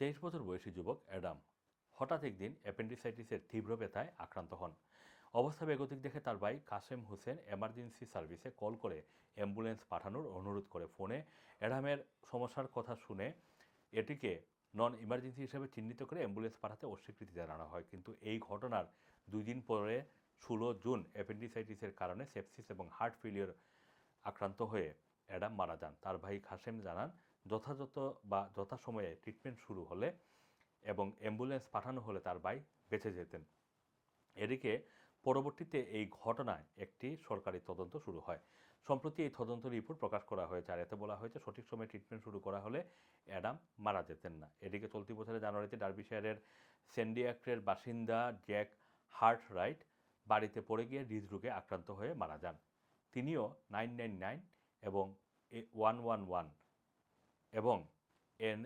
তেইশ বছর বয়সী যুবক অ্যাডাম হঠাৎ একদিন অ্যাপেন্ডিসাইটিসের তীব্র ব্যথায় আক্রান্ত হন। অবস্থা বেগতিক দেখে তার ভাই কাসেম হোসেন এমার্জেন্সি সার্ভিসে কল করে অ্যাম্বুলেন্স পাঠানোর অনুরোধ করে ফোনে। অ্যাডামের সমস্যার কথা শুনে এটিকে নন ইমার্জেন্সি হিসেবে চিহ্নিত করে অ্যাম্বুলেন্স পাঠাতে অস্বীকৃতি জানানো হয়। কিন্তু এই ঘটনার দুই দিন পরে ষোলো জুন অ্যাপেন্ডিসাইটিসের কারণে সেপসিস এবং হার্ট ফেলিওর আক্রান্ত হয়ে অ্যাডাম মারা যান। তার ভাই খাসেম জানান যথাযথ বা যথাসময়ে ট্রিটমেন্ট শুরু হলে এবং অ্যাম্বুলেন্স পাঠানো হলে তার ভাই বেঁচে যেতেন। এদিকে পরবর্তীতে এই ঘটনায় একটি সরকারি তদন্ত শুরু হয়। সম্প্রতি এই তদন্ত রিপোর্ট প্রকাশ করা হয়েছে, আর এতে বলা হয়েছে সঠিক সময়ে ট্রিটমেন্ট শুরু করা হলে অ্যাডাম মারা যেতেন না। এদিকে চলতি বছরের জানুয়ারিতে ডার্বিশায়ারের সেন্ডিয়াক্রের বাসিন্দা জ্যাক হার্ট রাইট বাড়িতে পড়ে গিয়ে হৃদরোগে আক্রান্ত হয়ে মারা যান। তিনিও নাইন নাইন নাইন এবং ওয়ান ওয়ান ওয়ান এবং এন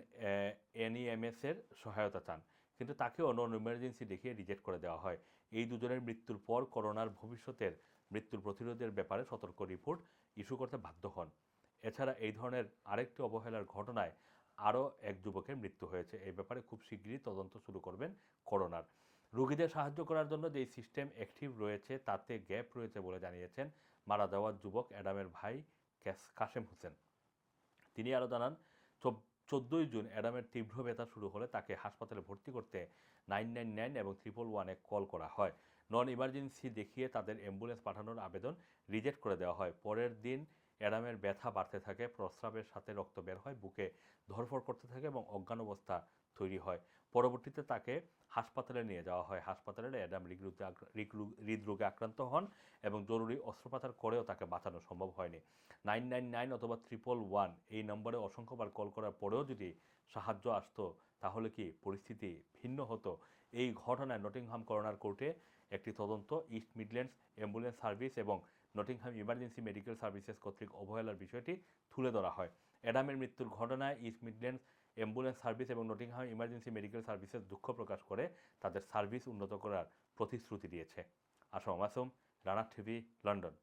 এনইএমএস এর সহায়তা চান। কিন্তু তাকেও নন ইমার্জেন্সি দেখিয়ে রিজেক্ট করে দেওয়া হয়। এই দুজনের মৃত্যুর পর করোনার ভবিষ্যতের মৃত্যুর প্রতিরোধের ব্যাপারে সতর্ক রিপোর্ট ইস্যু করতে বাধ্য হন। এছাড়া এই ধরনের আরেকটি অবহেলার ঘটনায় আরও এক যুবকের মৃত্যু হয়েছে। এই ব্যাপারে খুব শীঘ্রই তদন্ত শুরু করবেন করোনার। রোগীদের সাহায্য করার জন্য যে সিস্টেম অ্যাক্টিভ রয়েছে, তাতে গ্যাপ রয়েছে বলে জানিয়েছেন মারা যাওয়া যুবক অ্যাডামের ভাই কাশেম হোসেন। তিনি আরও জানান চোদ্দোই জুন অ্যাডামের তীব্র ব্যথা শুরু হলে তাকে হাসপাতালে ভর্তি করতে নাইন নাইন নাইন এবং ট্রিপল ওয়ানে কল করা হয়। নন ইমার্জেন্সি দেখিয়ে তাদের অ্যাম্বুলেন্স পাঠানোর আবেদন রিজেক্ট করে দেওয়া হয়। পরের দিন অ্যাডামের ব্যথা বাড়তে থাকে, প্রস্রাবের সাথে রক্ত বের হয়, বুকে ধরফর করতে থাকে এবং অজ্ঞান অবস্থা তৈরি হয়। পরবর্তীতে তাকে হাসপাতালে নিয়ে যাওয়া হয়। হাসপাতালে অ্যাডাম হৃদরোগে হৃদরোগে আক্রান্ত হন এবং জরুরি অস্ত্রোপচার করেও তাকে বাঁচানো সম্ভব হয়নি। নাইন নাইন নাইন অথবা ট্রিপল ওয়ান এই নম্বরে অসংখ্যবার কল করার পরেও যদি সাহায্য আসতো, তাহলে কি পরিস্থিতি ভিন্ন হতো? এই ঘটনায় নটিংহাম করোনার কোর্টে একটি তদন্ত, ইস্ট মিডল্যান্ডস অ্যাম্বুলেন্স সার্ভিস এবং নটিংহাম ইমার্জেন্সি মেডিকেল সার্ভিসেস কর্তৃক অবহেলার বিষয়টি তুলে ধরা হয়। অ্যাডামের মৃত্যুর ঘটনায় ইস্ট মিডল্যান্ডস অ্যাম্বুলেন্স সার্ভিস এবং নটিংহাম ইমার্জেন্সি মেডিকেল সার্ভিসেস দুঃখ প্রকাশ করে তাদের সার্ভিস উন্নত করার প্রতিশ্রুতি দিয়েছে। Assam Assam Rana TV, London.